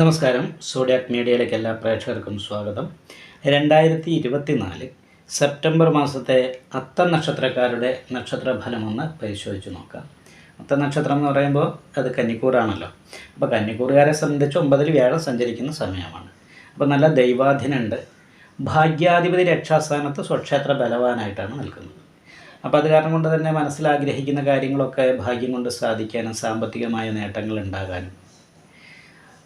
നമസ്കാരം. സോഡിയാക് മീഡിയയിലേക്ക് എല്ലാ പ്രേക്ഷകർക്കും സ്വാഗതം. രണ്ടായിരത്തി ഇരുപത്തിനാല് സെപ്റ്റംബർ മാസത്തെ അത്ത നക്ഷത്രക്കാരുടെ നക്ഷത്ര ഫലമൊന്ന് പരിശോധിച്ച് നോക്കാം. അത്ത നക്ഷത്രം എന്ന് പറയുമ്പോൾ അത് കന്നിക്കൂറാണല്ലോ. അപ്പോൾ കന്നിക്കൂറുകാരെ സംബന്ധിച്ച് ഒമ്പതിൽ വ്യാഴം സഞ്ചരിക്കുന്ന സമയമാണ്. അപ്പോൾ നല്ല ദൈവാധീനുണ്ട് ഭാഗ്യാധിപതി രക്ഷാസ്ഥാനത്ത് സ്വക്ഷേത്ര ബലവാനായിട്ടാണ് നിൽക്കുന്നത്. അപ്പോൾ അത് കാരണം കൊണ്ട് തന്നെ മനസ്സിലാഗ്രഹിക്കുന്ന കാര്യങ്ങളൊക്കെ ഭാഗ്യം കൊണ്ട് സാധിക്കാനും സാമ്പത്തികമായ നേട്ടങ്ങൾ ഉണ്ടാകാനും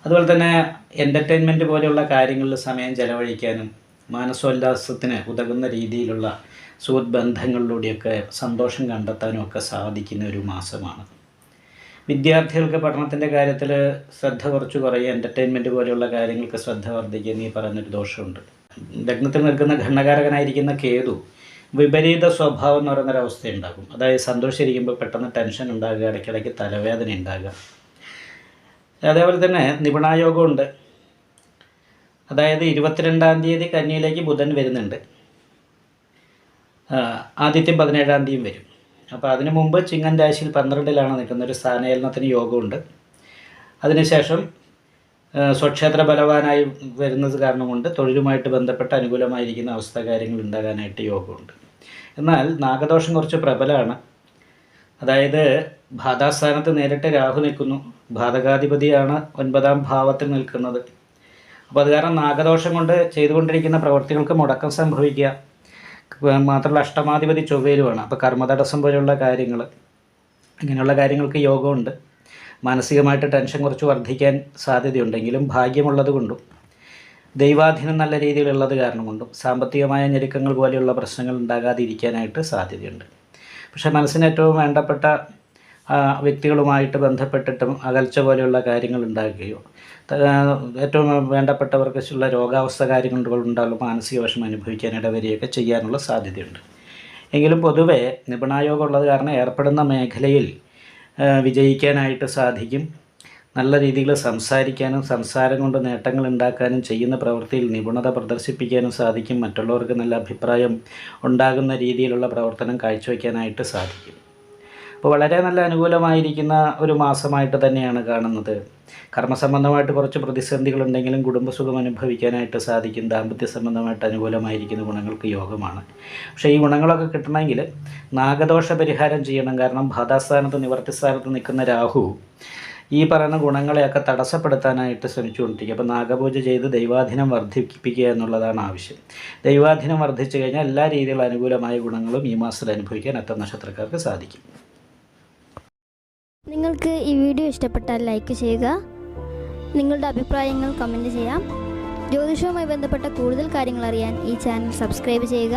അതുപോലെ തന്നെ എന്റർടൈൻമെന്റ് പോലെയുള്ള കാര്യങ്ങളിൽ സമയം ചെലവഴിക്കാനും മാനസോല്ലാസത്തിന് ഉതകുന്ന രീതിയിലുള്ള സുഹൃത്ത് ബന്ധങ്ങളിലൂടെയൊക്കെ സന്തോഷം കണ്ടെത്താനും ഒക്കെ സാധിക്കുന്ന ഒരു മാസമാണ്. വിദ്യാർത്ഥികൾക്ക് പഠനത്തിന്റെ കാര്യത്തിൽ ശ്രദ്ധ കുറച്ച് കുറയും എന്റർടൈൻമെന്റ് പോലെയുള്ള കാര്യങ്ങൾക്ക് ശ്രദ്ധ വർദ്ധിക്കുന്ന ഈ പറഞ്ഞൊരു ദോഷമുണ്ട്. ലഗ്നത്തിൽ നിൽക്കുന്ന ഘണ്ണകാരകനായിരിക്കുന്ന കേതു വിപരീത സ്വഭാവം എന്ന് പറയുന്നൊരവസ്ഥ ഉണ്ടാകും അതായത് സന്തോഷിച്ചിരിക്കുമ്പോൾ പെട്ടെന്ന് ടെൻഷൻ ഉണ്ടാകുക ഇടയ്ക്കിടയ്ക്ക് തലവേദന ഉണ്ടാകുക. അതേപോലെ തന്നെ നിപുണായോഗമുണ്ട്. അതായത് ഇരുപത്തിരണ്ടാം തീയതി കന്നിയിലേക്ക് ബുധൻ വരുന്നുണ്ട്. ആദ്യത്തെ പതിനേഴാം തീയതി വരും. അപ്പോൾ അതിനു മുമ്പ് ചിങ്ങൻ രാശിയിൽ പന്ത്രണ്ടിലാണ് നിൽക്കുന്ന ഒരു സ്ഥാനചലനത്തിന് യോഗമുണ്ട്. അതിനുശേഷം സ്വക്ഷേത്ര ബലവാനായി വരുന്നത് കാരണം കൊണ്ട് തൊഴിലുമായിട്ട് ബന്ധപ്പെട്ട് അനുകൂലമായിരിക്കുന്ന അവസ്ഥ കാര്യങ്ങൾ ഉണ്ടാകാനായിട്ട് യോഗമുണ്ട്. എന്നാൽ നാഗദോഷം കുറച്ച് പ്രബലമാണ്. അതായത് ഭാതാസ്ഥാനത്ത് നേരിട്ട് രാഹു നിൽക്കുന്നു. ഭാതകാധിപതിയാണ് ഒൻപതാം ഭാവത്തിൽ നിൽക്കുന്നത്. അപ്പോൾ അത് കാരണം നാഗദോഷം കൊണ്ട് ചെയ്തുകൊണ്ടിരിക്കുന്ന പ്രവർത്തികൾക്ക് മുടക്കം സംഭവിക്കുക. മാത്രമല്ല അഷ്ടമാധിപതി ചൊവ്വയിലുമാണ്. അപ്പോൾ കർമ്മതടസ്സം പോലെയുള്ള കാര്യങ്ങൾ ഇങ്ങനെയുള്ള കാര്യങ്ങൾക്ക് യോഗമുണ്ട്. മാനസികമായിട്ട് ടെൻഷൻ കുറച്ച് വർദ്ധിക്കാൻ സാധ്യതയുണ്ടെങ്കിലും ഭാഗ്യമുള്ളത് കൊണ്ടും ദൈവാധീനം നല്ല രീതിയിലുള്ളത് കാരണം കൊണ്ടും സാമ്പത്തികമായ ഞെരുക്കങ്ങൾ പോലെയുള്ള പ്രശ്നങ്ങൾ ഉണ്ടാകാതിരിക്കാനായിട്ട് സാധ്യതയുണ്ട്. പക്ഷേ മനസ്സിന് ഏറ്റവും വേണ്ടപ്പെട്ട വ്യക്തികളുമായിട്ട് ബന്ധപ്പെട്ടിട്ടും അകൽച്ച പോലെയുള്ള കാര്യങ്ങൾ ഉണ്ടാകുകയോ ഏറ്റവും വേണ്ടപ്പെട്ടവർക്കുള്ള രോഗാവസ്ഥ കാര്യങ്ങൾ ഉണ്ടാകും മാനസിക വിഷമം അനുഭവിക്കാൻ ഇടവരികയൊക്കെ ചെയ്യാനുള്ള സാധ്യതയുണ്ട്. എങ്കിലും പൊതുവെ നിപുണായോഗം ഉള്ളത് കാരണം ഏർപ്പെടുന്ന മേഖലയിൽ വിജയിക്കാനായിട്ട് സാധിക്കും. നല്ല രീതിയിൽ സംസാരിക്കാനും സംസാരം കൊണ്ട് നേട്ടങ്ങൾ ഉണ്ടാക്കാനും ചെയ്യുന്ന പ്രവൃത്തിയിൽ നിപുണത പ്രദർശിപ്പിക്കാനും സാധിക്കും. മറ്റുള്ളവർക്ക് നല്ല അഭിപ്രായം ഉണ്ടാകുന്ന രീതിയിലുള്ള പ്രവർത്തനം കാഴ്ചവെക്കാനായിട്ട് സാധിക്കും. അപ്പോൾ വളരെ നല്ല അനുകൂലമായിരിക്കുന്ന ഒരു മാസമായിട്ട് തന്നെയാണ് കാണുന്നത്. കർമ്മസംബന്ധമായിട്ട് കുറച്ച് പ്രതിസന്ധികളുണ്ടെങ്കിലും കുടുംബസുഖം അനുഭവിക്കാനായിട്ട് സാധിക്കും. ദാമ്പത്യ സംബന്ധമായിട്ട് അനുകൂലമായിരിക്കുന്ന ഗുണങ്ങൾക്ക് യോഗമാണ്. പക്ഷേ ഈ ഗുണങ്ങളൊക്കെ കിട്ടണമെങ്കിൽ നാഗദോഷ പരിഹാരം ചെയ്യണം. കാരണം ബാധാസ്ഥാനത്ത് നിവർത്തിസ്ഥാനത്ത് നിൽക്കുന്ന രാഹു ഈ പറയുന്ന ഗുണങ്ങളെയൊക്കെ തടസ്സപ്പെടുത്താനായിട്ട് ശ്രമിച്ചുകൊണ്ടിരിക്കുക. അപ്പോൾ നാഗപൂജ ചെയ്ത് ദൈവാധീനം വർദ്ധിപ്പിക്കുക എന്നുള്ളതാണ് ആവശ്യം. ദൈവാധീനം വർദ്ധിച്ചു കഴിഞ്ഞാൽ എല്ലാ രീതിയിലുള്ള അനുകൂലമായ ഗുണങ്ങളും ഈ മാസത്തിൽ അനുഭവിക്കാൻ അത്ത നക്ഷത്രക്കാർക്ക് സാധിക്കും. നിങ്ങൾക്ക് ഈ വീഡിയോ ഇഷ്ടപ്പെട്ടാൽ ലൈക്ക് ചെയ്യുക. നിങ്ങളുടെ അഭിപ്രായങ്ങൾ കമന്റ് ചെയ്യാം. ജ്യോതിഷവുമായി ബന്ധപ്പെട്ട കൂടുതൽ കാര്യങ്ങൾ അറിയാൻ ഈ ചാനൽ സബ്സ്ക്രൈബ് ചെയ്യുക.